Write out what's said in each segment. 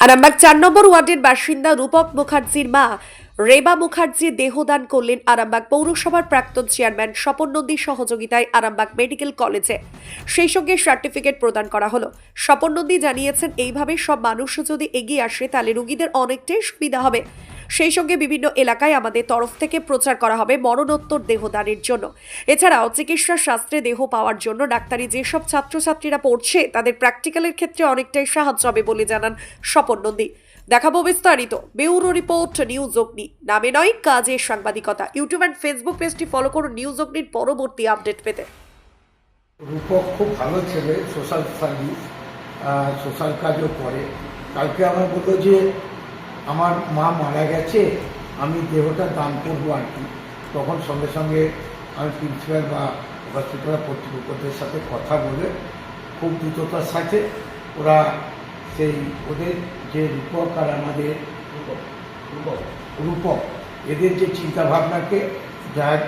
আরামবাগ চার নম্বর ওয়ার্ডের বাসিন্দা রূপক মুখার্জির মা রেবা মুখার্জি দেহদান করলেন আরামবাগ পৌরসভার প্রাক্তন চেয়ারম্যান স্বপন নন্দীর সহযোগিতায় আরামবাগ মেডিকেল কলেজে। সেই সঙ্গে সার্টিফিকেট প্রদান করা হলো। স্বপন নন্দী জানিয়েছেন, এইভাবে সব মানুষ যদি এগিয়ে আসে, তাহলে রোগীদের অনেকটাই সুবিধা হবে। সেই সঙ্গে বিভিন্ন এলাকায় আমাদের তরফ থেকে প্রচার করা হবে মরণোত্তর দেহদানের জন্য। এছাড়াও চিকিৎসা শাস্ত্রে দেহ পাওয়ার জন্য ডাক্তারি যেসব ছাত্রছাত্রীরা পড়ছে, তাদের প্র্যাকটিক্যালের ক্ষেত্রে অনেকটাই সাহায্য হবে বলে জানান স্বপন নন্দী দেখাবো বিস্তারিত। ব্যুরো রিপোর্ট, নিউজ অগ্নি। নামে নয়, কাজে সাংবাদিকতা। ইউটিউব অ্যান্ড ফেসবুক পেজটি ফলো করুন নিউজ অগ্নির পরবর্তী আপডেট পেতে। রূপক খুব ভালো ছেলে সোশ্যাল সার্ভিস সোশ্যাল কাজও করে। কালকে আমার বলল যে, আমার মা মারা গেছে, আমি দেহটা দান করব আর কি। তখন সঙ্গে সঙ্গে আমি প্রিন্সিপাল বা হসপিটাল কর্তৃপক্ষদের সাথে কথা বলে, খুব দ্রুততার সাথে ওরা সেই ওদের যে রূপক আর আমাদের রূপক এদের যে চিন্তাভাবনাকে যার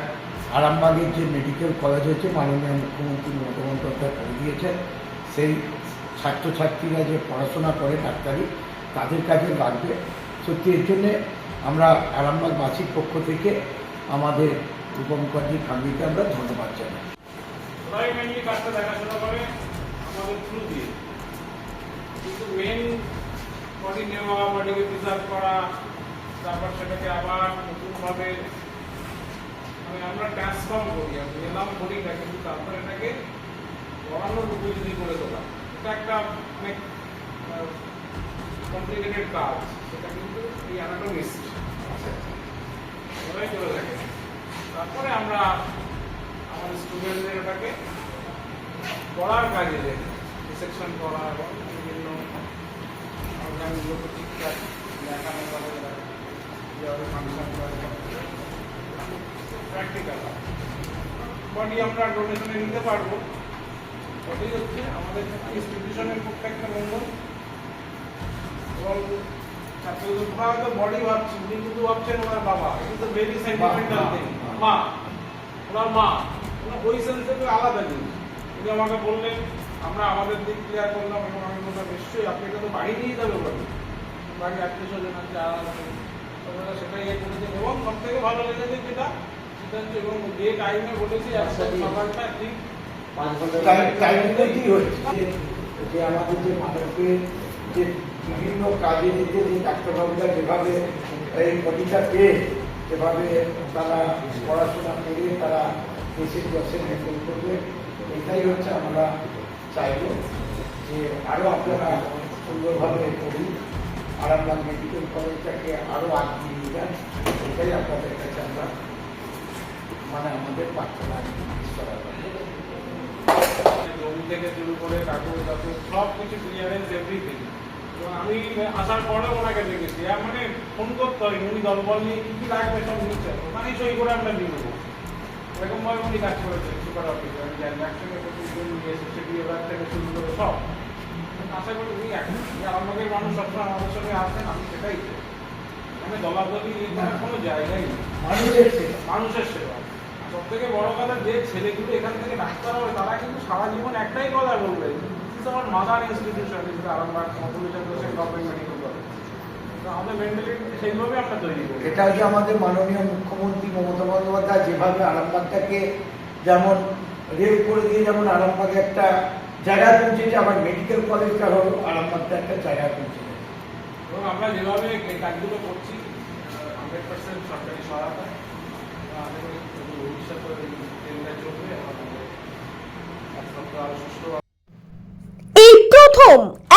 আরামবাগের যে মেডিকেল কলেজ হয়েছে মাননীয় মুখ্যমন্ত্রী মমতা বন্দ্যোপাধ্যায় করে দিয়েছেন সেই ছাত্রছাত্রীরা যে পড়াশোনা করে ডাক্তারি তাদের কাজে লাগবে। সত্যি এর জন্যে আমরা আরামবাগবাসীর পক্ষ থেকে আমাদের রূপমুখার্জি ফ্যামিলিকে আমরা ধন্যবাদ জানাই। ওরাই মেনলি কাজটা দেখাশোনা করে আমাদের থ্রু দিয়ে। কিন্তু মেন বডি নেওয়া বডিকে প্রিজার্ভ করা, তারপর সেটাকে আবার নতুনভাবে মানে আমরা ট্রান্সফর্ম করি, আমি এলাম বলি না, কিন্তু তারপরে এটাকে গড়ানোর উপযোগী করে তোলা, এটা একটা অনেক কমপ্লিকেটেড কাজ, সেটা কিন্তু এই অ্যানাটমিস্ট ওরাই করে থাকে তারপরে আমরা আমাদের স্টুডেন্টদের ওটাকে পড়ার কাজে দেখি রিসেকশন করা এবং অর্গানগুলোকে ঠিকঠাক দেখানো করে যেভাবে ফাংশন করে প্র্যাকটিক্যাল বডি আমরা ডোনেশনে নিতে পারব। ওটাই হচ্ছে আমাদের ইনস্টিটিউশনের পক্ষে একটা মঙ্গল এবং ছাত্রদের হয়তো বডি ভাবছি উনি কিন্তু ভাবছেন ওনার বাবা। কিন্তু ভেরি সেন্টিমেন্টাল থিং মা ওনার মা। ওনার ওই সেন্সে আলাদা জিনিস। উনি আমাকে বললেন আমরা আমাদের দিক ক্লিয়ার করলাম এবং আমি বললাম নিশ্চয়ই আপনি এটা তো বাড়ি নিয়ে যাবে বলে। বাড়ি আত্মীয় স্বজন আছে আলাদা। ওনারা সেটাই ইয়ে করেছেন এবং সব থেকে ভালো লেগেছে যেটা সেটা হচ্ছে এবং যে টাইমে বলেছি একদম সকালটা ঠিক হচ্ছে যে- যে আমাদের যে মানুষকে যে বিভিন্ন কাজে যে ডাক্তারবাবুরা যেভাবে এই বডিটা পেয়ে যেভাবে তারা পড়াশোনা করে তারা দেশের দশের হ্যান্ডেল করবে এটাই হচ্ছে আমরা চাইব যে আরও আপনারা সুন্দরভাবে করুন আরামবাগ মেডিকেল কলেজটাকে আরও আগিয়ে নিয়ে যান। এটাই আপনাদের কাছে আমরা মানে আমাদের প্রার্থনা। জমি থেকে শুরু করে কাগজ টাগজ সব কিছু ক্লিয়ারেন্স এভরিথিং এবং আমি আসার পরে ওনাকে দেখেছি। মানে ফোন করতে হয় উনি দলবল নিয়ে কি কি লাগবে সব নিচ্ছেন ওখানেই সই করে আমরা নিয়ে নেব এরকম ভাবে উনি কাজ করেছেন সুপার অফিসে আমি জানি একসঙ্গে প্রতিদিন নিয়ে এসেছে বিয়ে থেকে শুরু করে সব। আশা করি উনি এখন আমাদের মানুষ সবসময় আমাদের সঙ্গে আসেন আমি সেটাই। মানে দলাদলি করার কোনো জায়গাই নেই। মানুষের সেবা। মানুষের সেবা। সব থেকে বড় কথা যে ছেলেগুলো এখান থেকে ডাক্তার হবে তারা কিন্তু সারা জীবন একটাই কথা বলবে আমার মাদার ইনস্টিটিউশন আরামবাগ কোচের গভর্নমেন্ট মেডিকেল কলেজ এটা যে আমাদের মাননীয় মুখ্যমন্ত্রী মমতা বন্দ্যোপাধ্যায় যেভাবে আরামবাগটাকে যেমন রেল করে দিয়ে যেমন আরামবাগে একটা জায়গা পৌঁছেছে আবার মেডিকেল কলেজটা হলো আরামবাগটা একটা জায়গা পৌঁছেছে এবং আমরা যেভাবে কাজগুলো করছি হান্ড্রেড পার্সেন্ট সরকারি সহায়তা এই প্রথম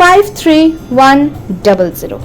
five three one double zero